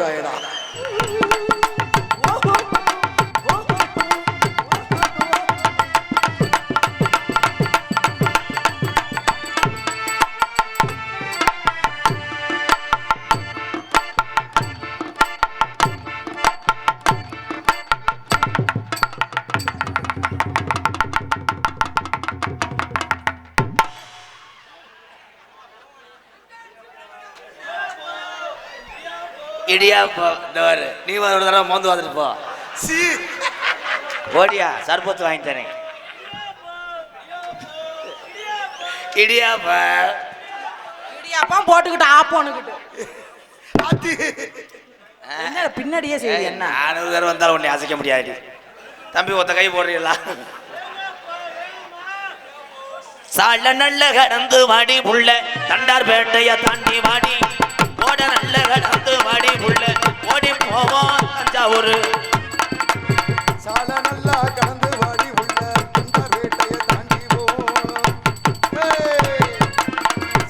Ecco, era இடியாப்போ இந்த வாரு நீ ஒரு தடவை மோந்து வந்துட்டு போ. சீ. ஓடியா சர்பத்து வாங்கி தரேன். இடியாப்பா. இடியாப்பம் போட்டுக்கிட்டு ஆப்போனுக்கிட்டு அது என்ன பின்னாடியே செய்யுது என்ன? நானூறு பேர் வந்தாலும் உன்னை அசைக்க முடியாது. தம்பி ஒத்த கை போடுறீங்களா? சால நல்ல கடந்து வாடி புள்ள தண்டார் பேட்டைய தாண்டி வாடி. ஓட நல்ல கடந்து வாடி புள்ள ஓடி போவோம் தஞ்சாவூர். சால நல்லா கடந்து வாடி உள்ள இந்த வேட்டையை தாண்டி போவோம் ஏய்!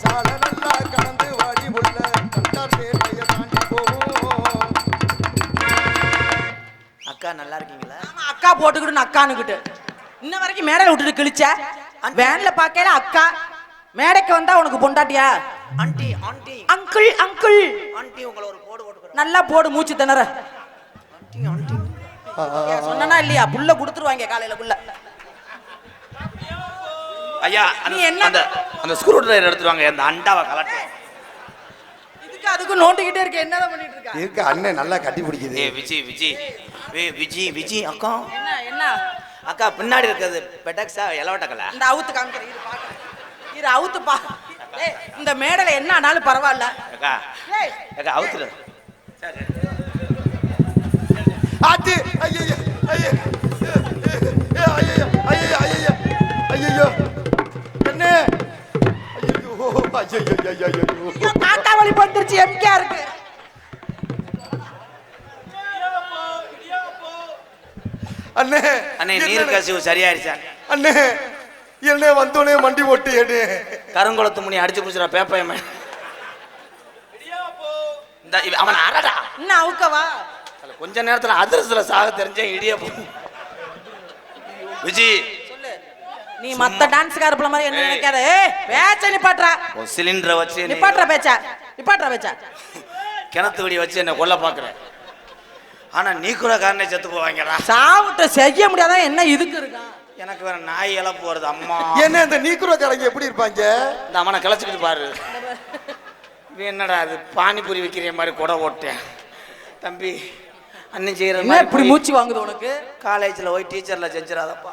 சால நல்லா கடந்து வாடி உள்ள கண்டார் வேட்டையை தாண்டி போவோம் அக்கா நல்லா இருக்கீங்களா? ஆமா, அக்கா போட்டுக்கிட்டு அக்கானுக்கிட்டு இன்ன வரைக்கும் மேடையில விட்டுட்டு கிழிச்ச? வேன்ல பார்க்கல அக்கா. மேடைக்கு வந்தா உனக்கு பொண்டாட்டியா? Aunty aunty. Uncle uncle. Aunty உங்களை ஒரு போடு போட்டுக்கிறேன் நல்லா போடு மூச்சு திணற. Aunty aunty. ஏன் சொன்னனா இல்லையா? புள்ள கொடுத்துருவாங்க காலையில புள்ள. ஐயா அந்த நீ என்ன- அந்த அந்த ஸ்க்ரூ டிரைவர் எடுத்துருவாங்க அந்த அண்டாவை கலட்டு. இதுக்கு அதுக்கு நோண்டிக்கிட்டே இருக்க என்னதான் பண்ணிட்டு இருக்கா இருக்க அண்ணன் நல்லா கட்டி பிடிக்குது. ஏ விஜி விஜி. ஏ விஜி விஜி அக்கா. என்ன என்ன? அக்கா பின்னாடி இருக்கிறது பெட்டக்ஸா இலவட்டக்கலா இந்த அவுத்து காமிக்கிறேன் இரு பாக்குறேன். இரு அவுத்து பா இந்த மேடையில என்ன ஆனாலும் பரவாயில்ல. அவுத்துரு அது ஐயோ ஐயோ ஐயோ ஐயோ ஐயோ ஐயோ என்ன ஐயோ ஐயோ ஐயோ ஐயோ ஐயோ, தாத்தா வலி வந்துருச்சு எம்கே இருக்கு. அண்ணே அண்ணே நீர் கசிவு சரியாயிருச்சா? அண்ணே என்ன வந்தோடனே மண்டி ஓட்டு அண்ணே கருங்குளத்து முனி அடிச்சு பிடிச்சிடா பேப்பையமே இந்த இவ- அவன் அரடா இன்னும் அவுக்கவா? அதுல கொஞ்ச நேரத்துல அதிரசல சாக தெரிஞ்சேன் இடிய விஜி. சொல்லு. நீ மத்த டான்ஸ்கார பிள்ளை மாதிரி என்ன நினைக்காத? ஏய் பேச்ச நிப்பாட்றா உன் சிலிண்டரை வச்சு நீ நிப்பாட்றா பேச்சா. நிப்பாட்றா பேச்சா. கிணத்து வெடி வச்சு என்ன கொல்ல பாக்குற. ஆனா நீ கூட காரணே செத்து போவாங்கடா. சாவுட்ட செய்ய முடியாதான் என்ன இதுக்கு இருக்கான் எனக்கு வேற நாய் இழப்பு வருது அம்மா. என்ன இந்த நீக்குறோ கலைஞ எப்படி இருப்பாங்க? இந்த அவனை கிளச்சிக்கிட்டு பாரு. என்னடா அது பானிபூரி விற்கிற மாதிரி கூட ஓட்டேன். தம்பி அண்ணன் செய்யற என்ன இப்படி மாதிரி மூச்சு வாங்குது உனக்கு? காலேஜில் போய் டீச்சரில் செஞ்சிடாதப்பா.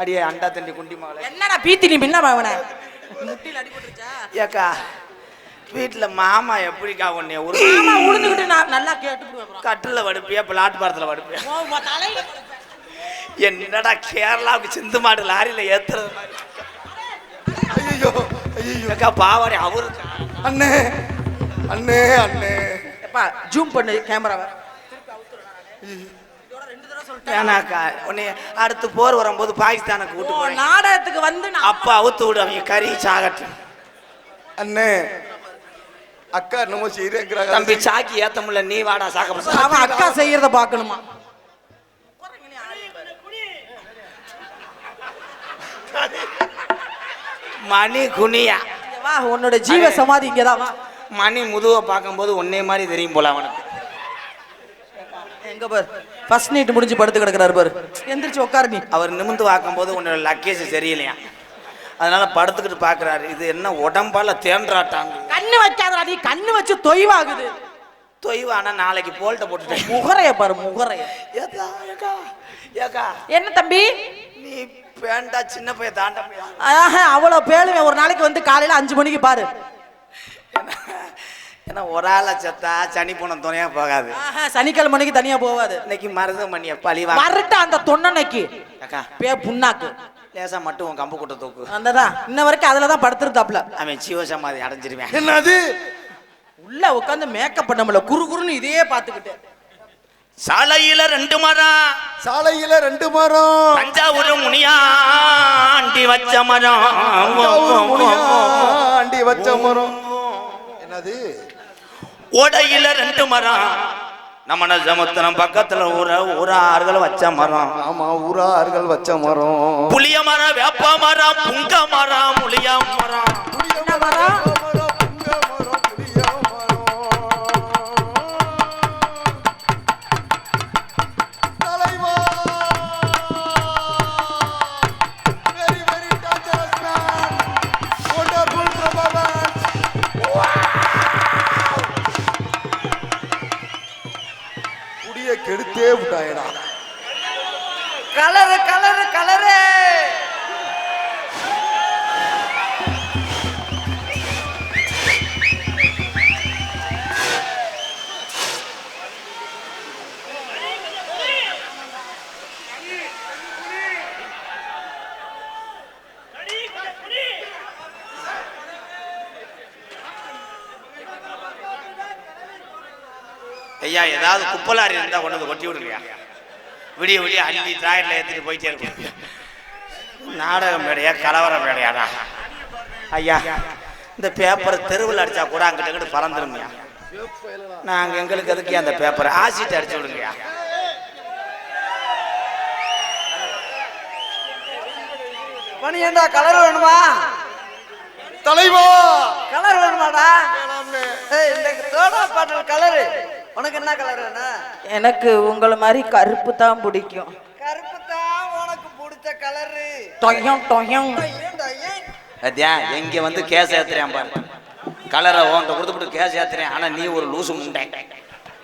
அடியே அண்டா தண்டி குண்டி மாலை. என்னடா பீத்தி நீ பின்ன அவன. அடிபட்டுருச்சா ஏக்கா வீட்டில் மாமா எப்படிக்கா உன்னைய ஒரு ஆமா உளுந்துகிட்டு நான் நல்லா கேட்டுடுவேன் கட்டில் வடுப்பியா பிளாட்பாரத்தில் வடுப்பியா? தலையில என்னடா கேரளாவுக்கு சிந்து மாடு லாரியில் ஏத்துறது மாதிரி. ஐயோ ஐயோ ஏக்கா பாவாடி அவருக்கு அண்ணே அண்ணே அண்ணே. எப்பா ஜூம் பண்ணு கேமராவை. வேணாக்கா உன்னை அடுத்து போர் வரும்போது பாகிஸ்தானுக்கு கூட்டு நாடகத்துக்கு வந்து நான் அப்பா அவுத்து விடு அவங்க கறி சாகட்டும். அண்ணே அக்கா என்னமோ செய்யறேங்கிறாங்க. தம்பி சாக்கி ஏத்த முடியல நீ வாடா சாக்க அவன் அக்கா செய்யறத பார்க்கணுமா? மணி குனியா. வா உன்னோட ஜீவ சமாதி இங்கதான் வா. மணி முதுவை பார்க்கும்போது உன்னே மாதிரி தெரியும் போல அவனுக்கு. எங்க பாரு? ஃபர்ஸ்ட் நைட் முடிஞ்சு படுத்து கிடக்குறாரு பாரு. எந்திரிச்சு உட்காரு நீ. அவர் நிமிந்து பார்க்கும்போது உன்னோட லக்கேஜ் சரியில்லையா? அதனால படுத்துக்கிட்டு பார்க்கறாரு. இது என்ன உடம்பால தேன்றாட்டாங்க. கண்ணு வைக்காதடா நீ. கண்ணு வச்சு தொய்வாகுது. தொய்வானா நாளைக்கு போல்ட்ட போட்டுட்டேன் முகரைய பாரு முகரைய. ஏக்கா ஏக்கா ஏக்கா. என்ன தம்பி? நீ வேண்டா சின்ன பையன் தாண்ட பையன். ஆஹா அவ்வளவு பேழுவேன் ஒரு நாளைக்கு வந்து காலையில அஞ்சு மணிக்கு பாரு. ஏன்னா ஒரு ஆளை செத்தா சனி போன துணையா போகாது. ஆஹா சனிக்கிழமை மணிக்கு தனியா போவாது இன்னைக்கு மருதமணிய பழி வா வரட்ட அந்த தொன்னனைக்கு அக்கா. பே புண்ணாக்கு. லேசா மட்டும் உன் கம்பு கூட்ட தூக்கு. அந்ததான் இன்ன வரைக்கும் அதுல தான் படுத்திருந்தாப்ல அவன் ஜீவசமாதி அடைஞ்சிருவேன். என்னது? உள்ள உட்காந்து மேக்கப் பண்ண குறு குறுன்னு இதையே பாத்துக்கிட்டு சாலையில ரெண்டு மரம். சாலையில ரெண்டு மரம். தஞ்சாவூர் முனியாண்டி வச்ச மரம். முனியாண்டி வச்ச மரம். என்னது? ஓடையில ரெண்டு மரம். நம்ம ஜமுத்திரம் பக்கத்துல ஊர ஊர ஆறுகள் வச்ச மரம். ஆமா ஊரார்கள் வச்ச மரம். புளிய மரம் வேப்ப மரம் புங்க மரம் முளிய என்ன மரம். குப்பலாரி இருந்தா கொண்டு வந்து கொட்டி விடுங்க விடிய விடிய அள்ளி டிராயர்ல ஏத்திட்டு போயிட்டே இருக்கும். நாடகம் மேடையா கலவரம் மேடையாடா? ஐயா இந்த பேப்பர் தெருவில் அடிச்சா கூட அங்கிட்ட இங்கிட்டு பறந்துருங்கய்யா. நாங்க எங்களுக்கு எதுக்கு அந்த பேப்பரை? ஆசிட்டு அடிச்சு விடுங்கய்யா. மணி ஏண்டா கலர் வேணுமா? தலைவா! கலர் வேணுமாடா? இந்த சோடா பாட்டில் கலரு. உனக்கு என்ன கலர் வேணும்? எனக்கு உங்களை மாதிரி கருப்பு தான் பிடிக்கும். கருப்பு தான் உனக்கு பிடிச்ச கலரு டொயம் டொயம் அத்தியா எங்க வந்து கேஸ் ஏத்துறேன் பாரு. கலரை உன்கிட்ட கொடுத்துட்டு கேஸ் ஏத்துறேன். ஆனா நீ ஒரு லூசு முண்டை.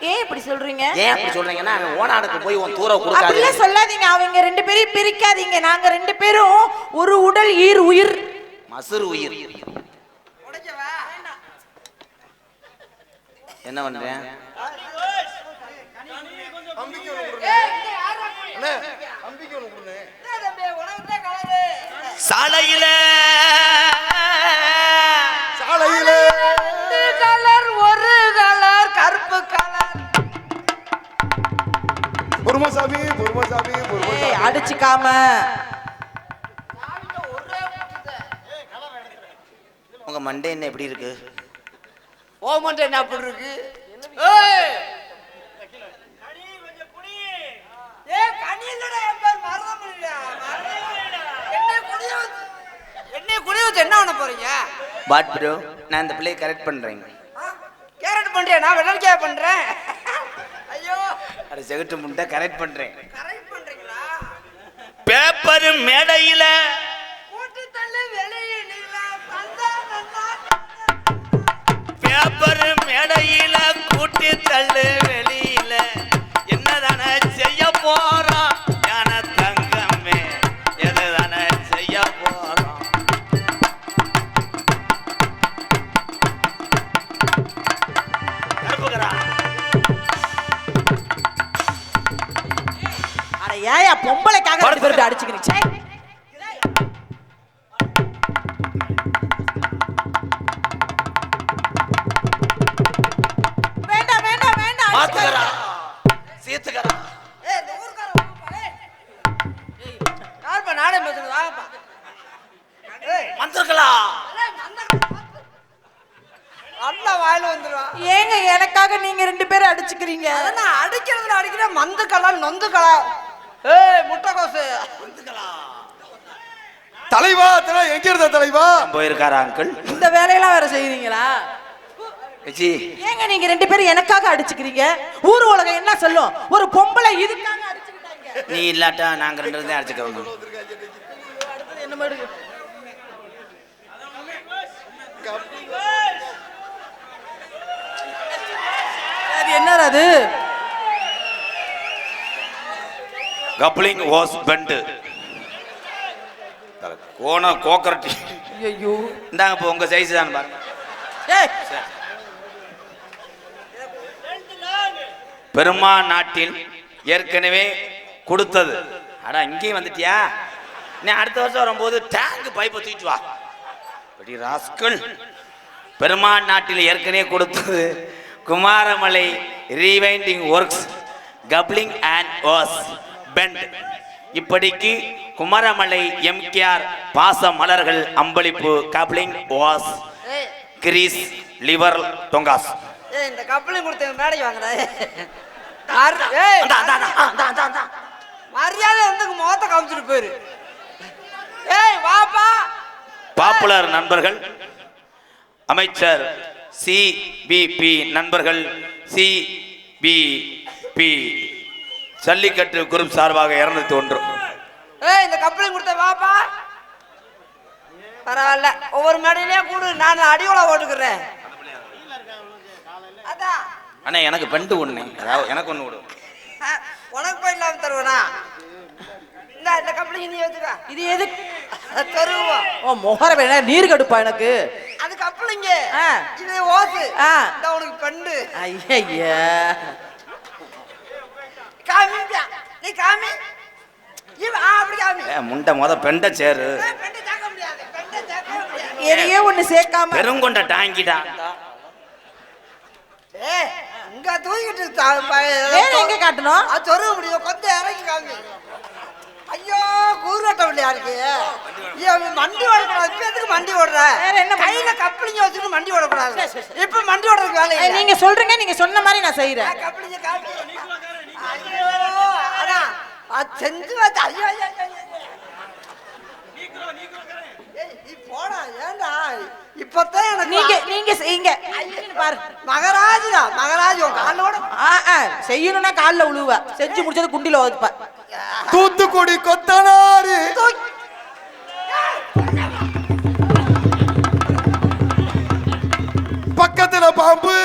ஏன் இப்படி சொல்றீங்க? ஏன் அப்படி சொல்றீங்கன்னா அவன் ஓனாடுக்கு போய் உன் தூர கொடுக்காது அப்படிலாம் சொல்லாதீங்க. அவங்க ரெண்டு பேரையும் பிரிக்காதீங்க. நாங்க ரெண்டு பேரும் ஒரு உடல் ஈர் உயிர். மசுறு உயிர். என்ன பண்றேன் அம்பிக்கு. சாலையில. சாலையிலே. கலர் ஒரு கலர் கருப்பு கலர். பொறுமசாமி பொறுமசாமி பொறுமசாமி. அடிச்சுக்காம. உங்க மண்டே என்ன எப்படி இருக்கு? ஓமன்ட்டு என்ன அப்படி இருக்கு ஏய் ஏய், கனி இல்லடா, என் பேர் மருதமணி இல்ல. என்னை குடிய வச்சு- என்னை குடிய வச்சு என்ன பண்ண போறீங்க பாட் ப்ரோ நான் இந்த பிள்ளையை கரெக்ட் பண்றேன். ஆ? கேரட் பண்றியா? நான் வெள்ளரிக்காய் பண்றேன். ஐயோ. அது செகுட்டு முண்டை கரெக்ட் பண்றேன். கரெக்ட் பண்றீங்களா? பேப்பர் மேடையில. பேப்பர் மேடையில கூட்டி தள்ளு வெளியில. என்னதானே செய்ய போறோம் அடிச்சுக்கிறீங்க அதான் அடிக்கிறதுல அடிக்கிற மந்து கலாம் நொந்து கலாம் ஏய் முட்டைக்கோசு. தலைவா தலை எங்க இருந்த தலைவா? போயிருக்காரா அங்கிள் இந்த வேலையெல்லாம் வேற செய்றீங்களா? ஜி ஏங்க நீங்க ரெண்டு பேரும் எனக்காக அடிச்சுக்கிறீங்க? ஊர் உலகம் என்ன சொல்லும்? ஒரு பொம்பளை இதுக்காக அடிச்சுக்கிட்டாங்க. நீ இல்லாட்டா நாங்க ரெண்டு பேரும் தான் அடிச்சுக்கிறோம் என்ன மாதிரி அது என்னடா அது? கப்ளிங் வாஸ் பெண்டு கோண கோக்கரட்டி. ஐயோ இந்தாங்க இப்போ உங்க சைஸ் தான் பாருங்க. பெருமா நாட்டில் ஏற்கனவே கொடுத்தது. அடா இங்கேயும் வந்துட்டியா? நீ அடுத்த வருஷம் வரும்போது டேங்க் பைப்பை தூக்கிட்டு வா. ராஸ்கல். பெருமா நாட்டில் ஏற்கனவே கொடுத்தது. Kumaramalai rewinding works coupling and was bend இப்படிக்கு குமாரமலை எம்கேஆர் பாச மலர்கள் அம்பளிப்பு கப்ளிங் வாஸ் ஏய். கிரீஸ் லிவர் டொங்காஸ் இந்த கப்பலையும் கொடுத்த அந்தா, அந்தா. மரியாதை வந்து முகத்தை காமிச்சிட்டு போயிரு. ஏய் வாப்பா. பாப்புலர் நண்பர்கள் அமைச்சர் சி பி நண்பர்கள் சி பி ஜல்லிக்கட்டு குரூப் சார்பாக இருநூத்தி ஒன்று. ஏய் இந்த கப்பலையும் கொடுத்த வாப்பா. பரவாயில்ல. ஒவ்வொரு மேடையிலயும் கூடு. நான் அடியோல ஓட்டுக்கிறேன் அதான். அண்ணா எனக்கு பெண்டு ஒண்ணு. அதாவது எனக்கு ஒண்ணு விடு. உனக்கு போய் இல்லாம தருவனா? இந்த இந்த கப்பலையும் நீ வச்சுக்க. இது எது? தருவா ஓ முகர வேணா நீர் கடுப்பா எனக்கு? அது கப்பலிங்க ஆ. இது ஓசு. ஆ. இந்த உனக்கு பெண்டு ஐயா காமிப்பியா நீ காமி. இவ- ஆ, அப்படி காமி. ஏ, முண்டை முத பெண்ட சேரு. ஏய், பெண்டை தாக்க முடியாது. பெண்டை தாக்க முடியாது. எதையே ஒண்ணு சேர்க்காம. பெருங்கொண்ட டாங்கிடா. ஏய் இங்க தூக்கிட்டு எங்க காட்டணும்? அது சொருக முடியும் கொஞ்சம் இறங்கி காமி. ஐயோ கூறுகட்ட இல்லையா இருக்கு மண்டி ஓடக்கூடாது. இப்ப எதுக்கு மண்டி ஓடுற? என்ன? கையில கப்பலிங்க வச்சுட்டு மண்டி ஓடக்கூடாது. இப்ப மண்டி ஓடுறதுக்கு வேலை நீங்க சொல்றீங்க நீங்க சொன்ன மாதிரி நான் செய்யறேன் கப்பலிங்க அதான் செஞ்சு வச்சு ஐயோ போடா இப்பதான் எனக்கு நீங்க நீங்க செய்யுங்க. பாரு. மகராஜா மகராஜ் உன் காலோட செய்யணும்னா கால்ல உழுவ. செஞ்சு முடிச்சது குண்டில ஒதுப்ப தூத்துக்குடி கொத்தனாரு பக்கத்துல பாம்பு.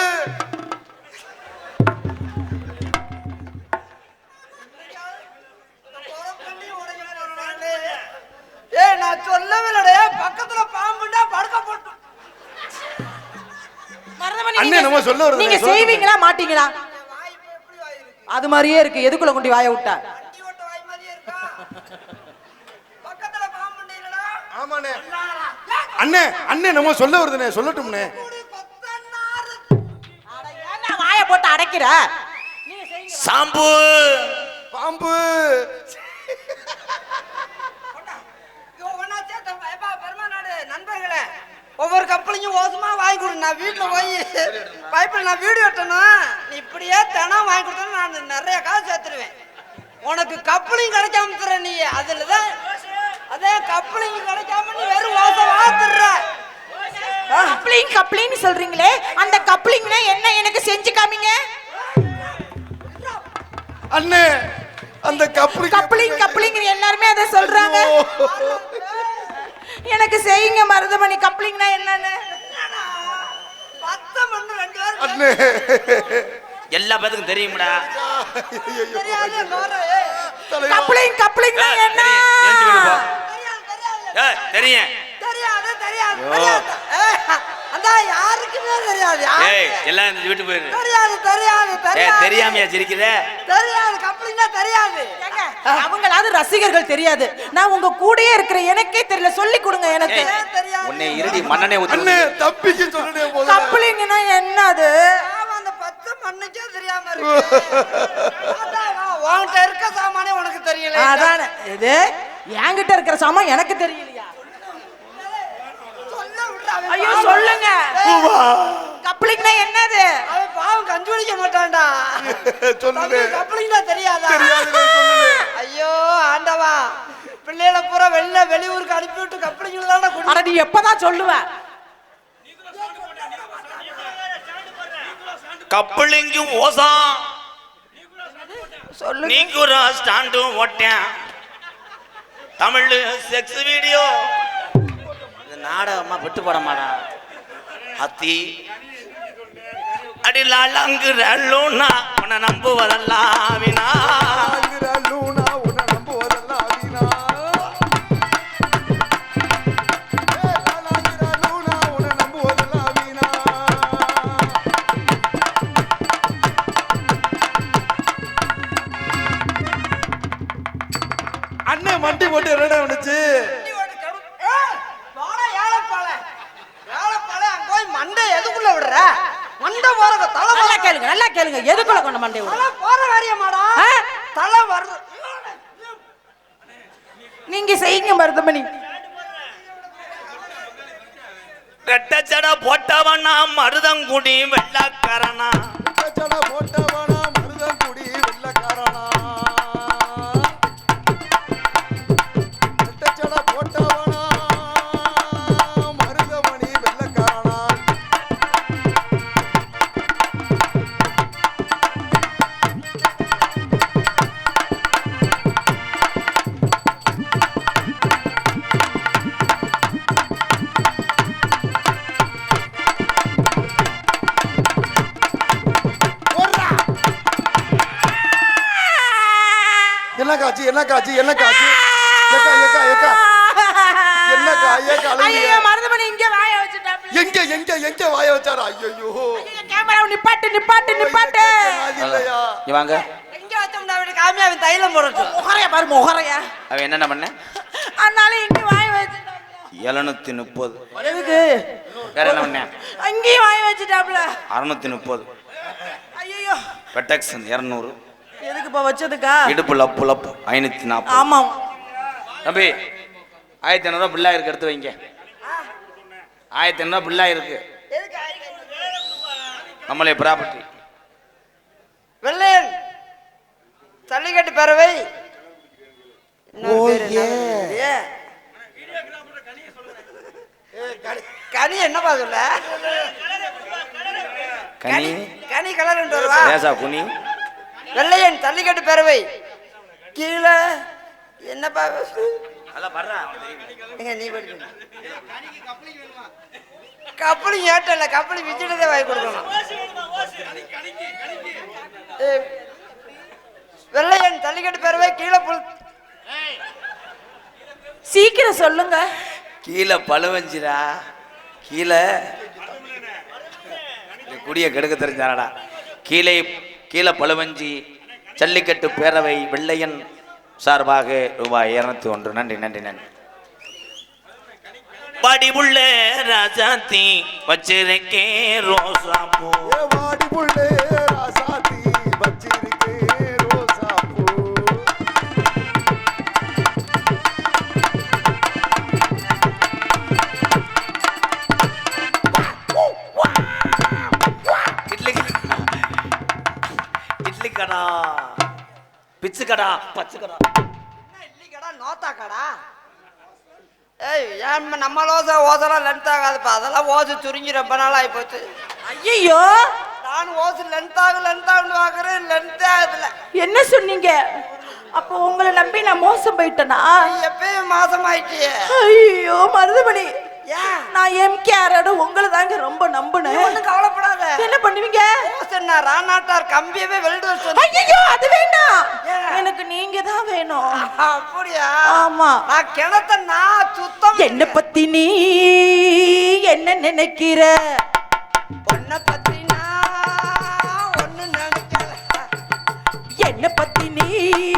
சொல்ல நீங்க செய்வீங்களா மாட்டீங்களா? வாய் இப்ப எப்படி வாய் இருக்கு? அது மாதிரியே இருக்கு. எதுக்குள்ள கொண்டு வாய விட்டா வண்டி ஓட்ட வாய் மாதிரியே இருக்கா பக்கத்துல பாம்புண்டா இல்லடா ஆமாண்ணே. அண்ணே அண்ணே நம்ம சொல்ல வருதுண்ணே சொல்லட்டும்ண்ணே. வாய போட்டு அடைக்கிற? சாம்பு. பாம்பு. நண்பர்களே. ஒவ்வொரு கப்பலையும் ஓசமா வாங்கி கொடு. நான் வீட்டுல போய் பைப்பில் நான் வீடியோ வெட்டணும். நீ இப்படியே தினம் வாங்கி கொடுத்தா நான் நிறைய காசு சேர்த்துருவேன். உனக்கு கப்பலையும் கிடைக்காம தர நீ. அதுல தான் அதே கப்பலையும் கிடைக்காம நீ வெறும் ஓசை வாத்துற. கப்ளிங் கப்ளிங் சொல்றீங்களே? அந்த கப்ளிங்னா என்ன எனக்கு செஞ்சு காமிங்க. அண்ணே அந்த கப்பலி கப்ளிங் கப்ளிங் எல்லாருமே அதை சொல்றாங்க. எனக்கு செய்யுங்க மருதமணி கப்ளிங்னா என்னன்னு. எல்லா பேத்துக்கும் தெரியும்டா. கப்ளிங் கப்ளிங்னா ஏய், என்ன? தெரியும். தெரியாது தெரியாது. அதான் யாருக்குமே தெரியாது யாரு- ஏய் எல்லாம் இந்த வீட்டு போயிரு. தெரியாது தெரியாது ஏய் தெரியாது. தெரியாமையா சிரிக்கிற? தெரியாது தெரியாது. அவங்களாவது ரசிகர்கள் தெரியாது. நான் உங்க கூடயே இருக்கிற எனக்கே தெரியல. சொல்லி கொடுங்க எனக்கு. உன்னை இருடி மண்ணனே ஊத்து தப்பிக்கு சொல்லுனே போதும். கப்ளிங்னா என்னது? ஆமா, அந்த பத்து மண்ணுக்கே தெரியாம இருக்கு உன்கிட்ட இருக்க சாமானே உனக்கு தெரியல அதானே. இது என்கிட்ட இருக்கிற சாமான் எனக்கு தெரியலையா? ஐயோ. சொல்லுங்க. கப்ளிங்னா என்னது? அவன் பாவம் கஞ்சி குடிக்க மாட்டான்டா தம்பி, கப்பலிங்கன்னா தெரியாதா? ஐயோ ஆண்டவா. பிள்ளைகளை பூரா வெளில வெளியூருக்கு அனுப்பி விட்டு கப்பலிங்களை தானே குடி அட நீ எப்பதான் சொல்லுவ? கப்பலிங்கும் ஓசம். சொல்லு நீக்குற ஸ்டாண்டும் ஓட்டேன். தமிழ் செக்ஸ் வீடியோ இது நாடகமா விட்டு போட மாடா அத்தி. அடி லாலாங்குறா உன்னை நம்புவதெல்லாம் வினா. மண்டை போற காரியமாடா. ஆ? தலை வருது. நீங்க செய்யுங்க மருதமணி. ரெட்டச்சட போட்டவனா மருதங்குடி வெள்ளக்காரனா. சட போட்டவனா காட்சி என்ன காட்சி? ஏக்கா ஏக்கா ஏக்கா. என்னக்கா ஏக்கா ஐயோ அழுகுறியா? மருதமணி இங்க வாய வச்சுட்டாப்ல எங்க எங்க எங்க வாய வச்சாரா? ஐயோ கேமரா நிப்பாட்டு நிப்பாட்டு நிப்பாட்டு. இல்லையா? இங்க வாங்க. எங்க வச்சோம்னா அவனுக்கு? காமியா அவன் தைலம் போடட்டும். முகரையா பாரு முகரையா. அவன் என்னென்ன பண்ண? அதனால இங்க வாய வச்சுட்டாப்ல எழுநூத்தி முப்பது. எதுக்கு? வேற என்ன பண்ண? அங்கேயும் வாய வச்சுட்டாப்ல அறுநூத்தி முப்பது. ஐயோ பெட்டக்சன் இரநூறு. எதுக்கு இப்ப வச்சதுக்கா? இடுப்பு லப்பு லப்பு. ஐநூத்தி நாற்பது ஆமா. தம்பி ஆயிரத்தி ஐநூறுவா பில்லா இருக்கு எடுத்து வைங்க. ஆயிரத்தி ஐநூறுவா பில்லா இருக்கு நம்மளே ப்ராப்பர்ட்டி வெள்ளையன் ஜல்லிக்கட்டு பேரவை? ஏ. கனி என்னப்பா சொல்ல? கனி. கனி கலர் வருவா? லேசா குனி. வெள்ளையன் ஜல்லிக்கட்டு பேரவை. கீழே என்னப்பா நீ படிக்கணும் கப்பலி ஏட்டல கப்பலி விஜயிட்டதே வாங்கி கொடுக்கணும். வெள்ளையன் ஜல்லிக்கட்டு பேரவை கீழே புல். சீக்கிரம் சொல்லுங்க. கீழே பழுவஞ்சிரா? கீழே. குடிய கெடுக்க தெரிஞ்சானடா கீழே கீழே பழுவஞ்சி ஜல்லிக்கட்டு பேரவை வெள்ளையன் சார்பாக ரூபாய் இருநூத்தி ஒன்று. நன்றி நன்றி நன்றி. படிவுள்ள ராஜாத்தி வச்சிருக்கே ரோசா பூ. ஏ பிச்சு கடா பச்சு கடா இல்லைக்கடா நோத்தா கடா ஏய் ஏன் நம்ம ஓசை ஓசெல்லாம் லென்த் ஆகாதுப்பா. அதெல்லாம் ஓசை சுருங்கி ரொம்ப நாள் ஆகி போச்சு ஐயோ நானும் ஓசை லென்த் ஆகும் லென்த் ஆகுன்னு பார்க்குறேன் லென்த்தே ஆகுதுல என்ன சொன்னீங்க? அப்போ உங்களை நம்பி நான் மோசம் போயிட்டேனா? எப்பயும் மாசம் ஆயிட்டியே ஐயோ மருதமணி. நான் எம்கேஆரோட உங்களை தாங்க ரொம்ப நம்பினேன். ஒன்றும் கவலைப்படாத. என்ன பண்ணுவீங்க? ஓசன்னா ராணாட்டார் கம்பியவே வெல்டர் சொன்ன. ஐயோ அது வேண்டாம்? எனக்கு நீங்க தான் வேணும். அப்படியா? ஆமா. நான் கிணத்த நான் சுத்தம் என்ன பத்தி நீ என்ன நினைக்கிற? உன்னை பத்தி நான் ஒண்ணு நினைக்கல. என்ன பத்தி நீ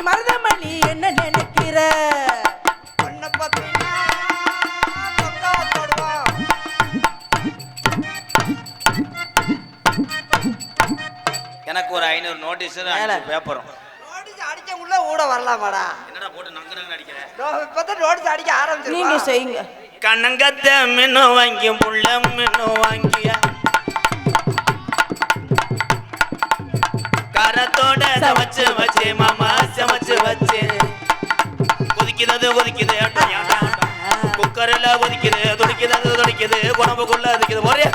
மருதமணி என்ன நினைக்கிற? எனக்கு ஒரு ஐநூறு நோட்டீஸ். பேப்பரும் அடிச்சவங்கள ஊட வரலாமாடா? என்னடா போட்டு நங்கு நங்கு அடிக்கிறேன் இப்பதான் நோட்டீஸ் அடிக்க நீங்க ஆரம்பிச்சிருக்கோம் செய்யுங்க. கண்ணங்கத்த மின்னு வாங்கி புள்ள மின்னு வாங்கியா. கரத்தோட சமைச்சு வச்சு மாமா சமைச்சு வச்சு. கொதிக்கிறது கொதிக்குது குக்கரில் கொதிக்குது துடிக்குது அது துடிக்குது குழம்புக்குள்ள அதுக்குது ஒரே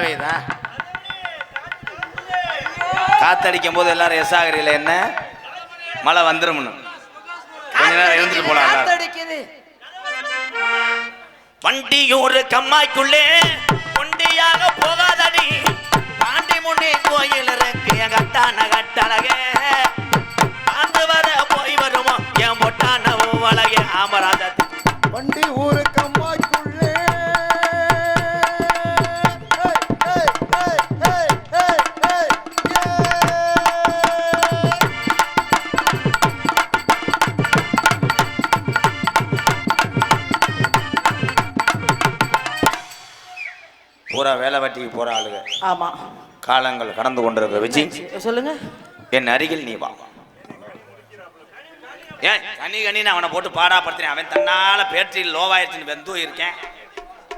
மழை பெய்யுதா காத்தடிக்கும் போது எல்லாரும் எஸ் ஆகுறீங்களே என்ன? மழை வந்துரும்னு. கொஞ்ச நேரம் இருந்துட்டு போலாம் வண்டியூர் கம்மாய்க்குள்ளே ஒண்டியாக போகாதடி. வெட்டிக்கு போற ஆளுங்க. ஆமா. காலங்கள் கடந்து கொண்டிருக்க விஜய் சொல்லுங்க. என் அருகில் நீ வா. ஏன் கனி கனின்னு அவனை போட்டு பாடாப்படுத்தினேன் அவன் தன்னால பேட்டரியில் லோவாயிருச்சுன்னு வெந்து இருக்கேன்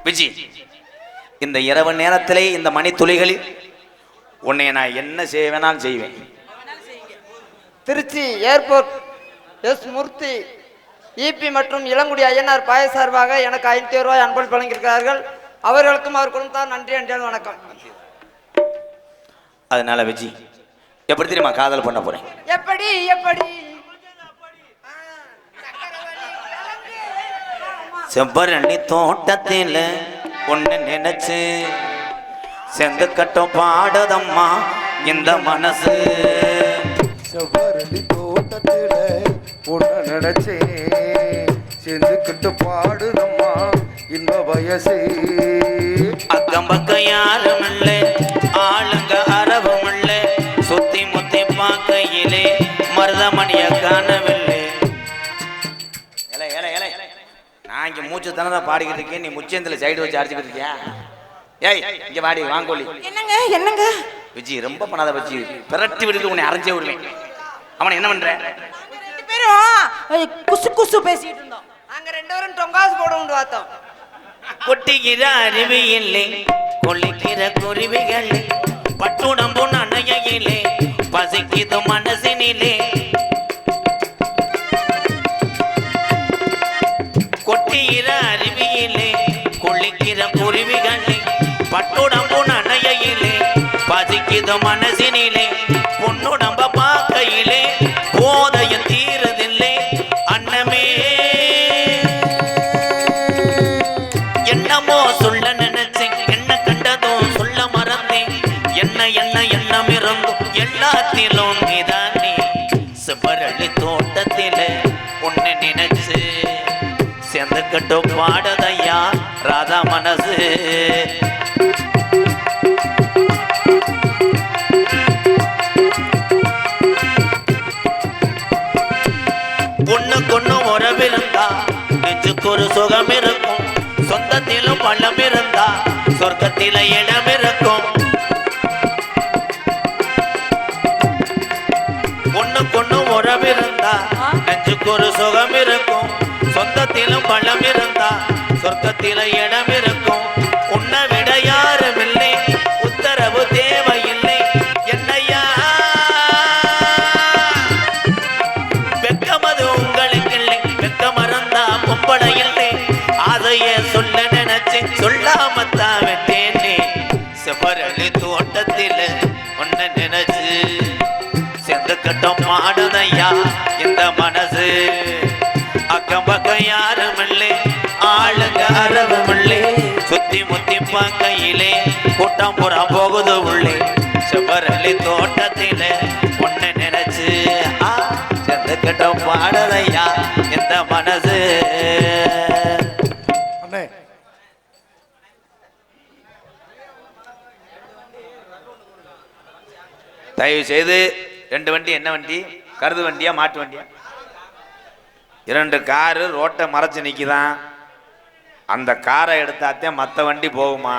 விஜி இந்த இரவு நேரத்திலே இந்த மணி துளிகளில் உன்னை நான் என்ன செய்வேனாலும் செய்வேன். Trichy airport S Murthy EB மற்றும் இளங்குடி ஐயனார் பாய சார்பாக எனக்கு ஐநூத்தி ரூபாய் அன்பளிப்பு வழங்கியிருக்கிறார்கள். அவர்களுக்கும் அவர் குடும்பத்தார் நன்றி அன்றால் வணக்கம். அதனால விஜி எப்படி தெரியுமா காதல் பண்ண போறேன்? எப்படி எப்படி? செவ்வரணி தோட்டத்தில் ஒன்று நினைச்சு செந்து கட்டம் பாடுதம்மா இந்த மனசு. செவ்வரளி தோட்டத்தில உன்ன நினைச்சேன் செஞ்சுக்கிட்டு பாடுதம்மா இன்ப வயசே. அக்கம் பக்கம் யாரும் இல்லை ஆளுங்க அரவும் இல்லை சுத்தி முத்தி பார்க்கையிலே மருதமணிய காணவில்லை. நான் இங்க மூச்சு தானே பாடிக்கிட்டு இருக்கேன். நீ முச்சேந்தில சைடு வச்சு அடிச்சுக்கிட்டு இருக்கியா? ஏய் இங்க வாடி வாங்கோலி. என்னங்க என்னங்க? விஜி ரொம்ப பண்ணாத வச்சு பிரட்டி விட்டுட்டு உன்னை அரைஞ்சே விடுவேன். அவனை என்ன பண்ற? பேரும் குசு குசு பேசிட்டு இருந்தோம். நாங்க ரெண்டு பேரும் டொங்காசு போட உண்டு பார்த்தோம். கொட்டுகிற அருவி இல்லை கொள்ளிக்கிற குருவிகள் பட்டுடம்பு நனையிலே பசிக்குது மனசினிலே. கொட்டிக்கிற அருவியிலே கொள்ளிக்கிற குருவிகள் பட்டுடம்பு நனையிலே பசிக்குது மனசினிலே. பொன்னுடம்ப பார்க்கையிலே எல்லாத்திலும் நீதானே செவ்வரளி தோட்டத்தில உன்னை நினைச்சு சேர்ந்துக்கிட்டு பாடதையா ராதா மனசு. பொண்ணுக்கு உறவிருந்தா நெஞ்சுக்கு ஒரு சுகம் இருக்கும் சொந்தத்திலும் பள்ளம் இருந்தா சொர்க்கத்தில இடம் இருக்கும் உறவு இருந்தா நெஞ்சுக்கு ஒரு சுகம் இருக்கும் சொந்தத்திலும் பள்ளம் இருந்தா சொர்க்கத்தில இடம் இருக்கும் உன்னை விடையா செந்து கட்டம் மாடுதையா இந்த மனசு அக்கம் பக்கம் யாரும் இல்லை ஆளுங்க அரவும் இல்லை சுத்தி முத்தி பார்க்கையிலே கூட்டம் புறம் போகுது உள்ளே. செவ்வரளி தோட்டத்தில ஒன்ன நினைச்சு ஆ செந்து கட்டம் பாடுதையா இந்த மனசு. தயவு செய்து ரெண்டு வண்டி என்ன வண்டி? கருது வண்டியா மாட்டு வண்டியா? இரண்டு காரு ரோட்டை மறைச்சு நிற்கிதான் அந்த காரை எடுத்தாத்தே மற்ற வண்டி போகுமா?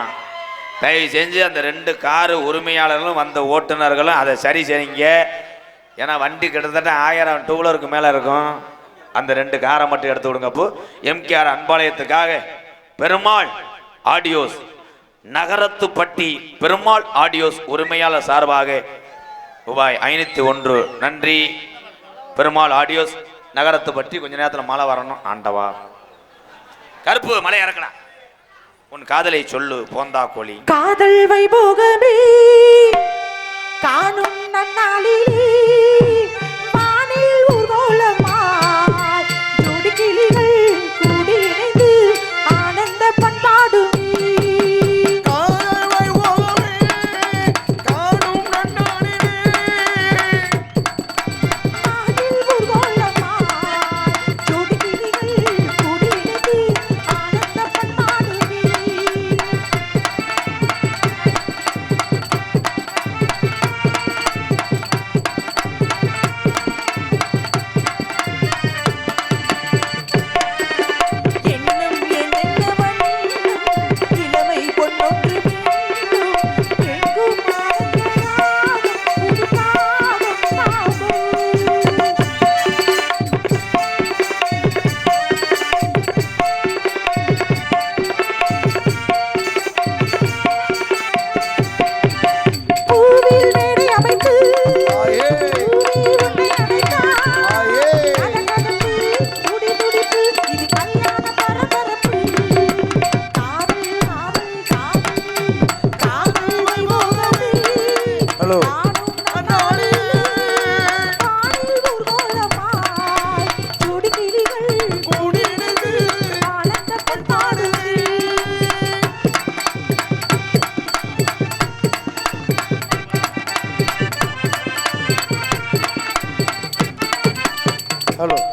தயவு செஞ்சு அந்த ரெண்டு காரு உரிமையாளர்களும் வந்த ஓட்டுநர்களும் அதை சரி செய்யுங்க. ஏன்னா வண்டி கிட்டத்தட்ட ஆயிரம் டூ வீலருக்கு மேலே இருக்கும். அந்த ரெண்டு காரை மட்டும் எடுத்து விடுங்க. அப்போ எம்கேஆர் அன்பாளையத்துக்காக பெருமாள் ஆடியோஸ். நகரத்துப்பட்டி பெருமாள் ஆடியோஸ் உரிமையாளர் சார்பாக ரூபாய் ஐநூற்றி ஒன்று. நன்றி. பெருமாள் ஆடியோஸ் நகரத்தை பற்றி கொஞ்ச நேரத்தில் மழை வரணும். ஆண்டவா. கருப்பு மலை இறக்கலாம் உன் காதலை சொல்லு போந்தா கோழி. காதல் வைபோகமே. காணும் நன்னாளிலே. hello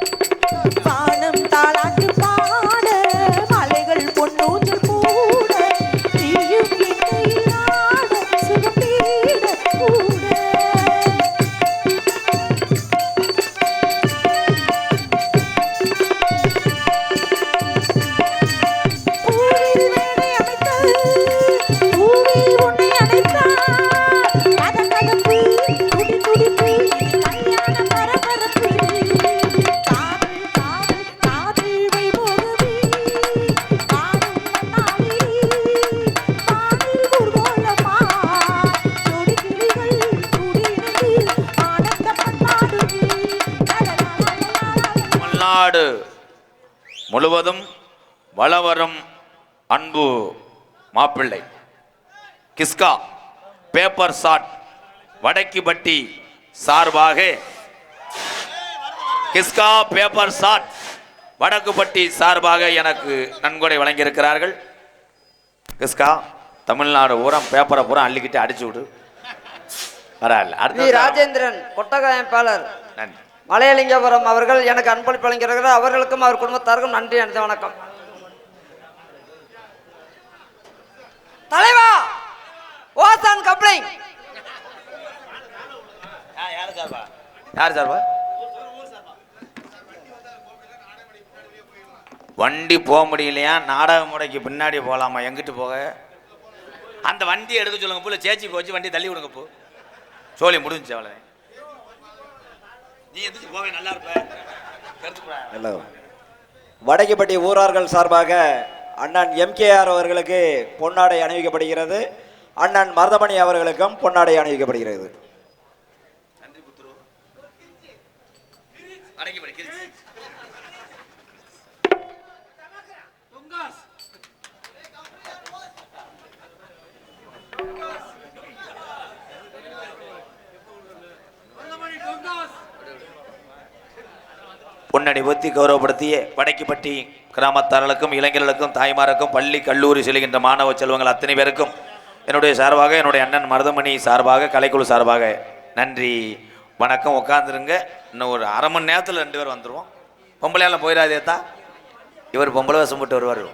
அன்பு மாப்பிள்ளை. கிஸ்கா பேப்பர் சாட் வடக்கிபட்டி சார்பாக கிஸ்கா பேப்பர் சாட் வடக்குப்பட்டி சார்பாக எனக்கு நன்கொடை வழங்கியிருக்கிறார்கள். கிஸ்கா தமிழ்நாடு பூரா பேப்பரை பூரா அள்ளிக்கிட்டு அடிச்சு விடு. பரவாயில்ல. அடுத்த ராஜேந்திரன் கொட்டக அமைப்பாளர் நன்றி. மலையலிங்கபுரம் அவர்கள் எனக்கு அன்பளிப்பு வழங்கியிருக்கிறார். அவர்களுக்கும் அவர் குடும்பத்தாருக்கும் நன்றி அனைத்து வணக்கம். தலைவா! ஓசான் கப்ளிங் யார் சார்பா? வண்டி போக முடியலையா? நாடக முறைக்கு பின்னாடி போகலாமா எங்கிட்டு போக? அந்த வண்டி எடுக்க சொல்லுங்க போல சேச்சி போச்சு வண்டி தள்ளி விடுங்க போ. சோழி முடிஞ்சு அவ்வளோ நீ எந்திரிச்சு போவே நல்லா இருப்ப. வடக்கிப்பட்டி ஊரார்கள் சார்பாக அண்ணன் எம்கேஆர் அவர்களுக்கு பொன்னாடை அணிவிக்கப்படுகிறது. அண்ணன் மருதமணி அவர்களுக்கும் பொன்னாடை அணிவிக்கப்படுகிறது. பொன்னடி ஒத்தி கௌரவப்படுத்திய வடக்கிப்பட்டி கிராமத்தார்களுக்கும் இளைஞர்களுக்கும் தாய்மாருக்கும் பள்ளி கல்லூரி செல்கின்ற மாணவ செல்வங்கள் அத்தனை பேருக்கும் என்னுடைய சார்பாக என்னுடைய அண்ணன் மருதமணி சார்பாக கலைக்குழு சார்பாக நன்றி. வணக்கம் உட்காந்துருங்க இன்னும் ஒரு அரை மணி நேரத்தில் ரெண்டு பேர் வந்துடுவோம் பொம்பளையால் போயிடாதேத்தா இவர் பொம்பளை வேஷம் போட்டு வருவார்.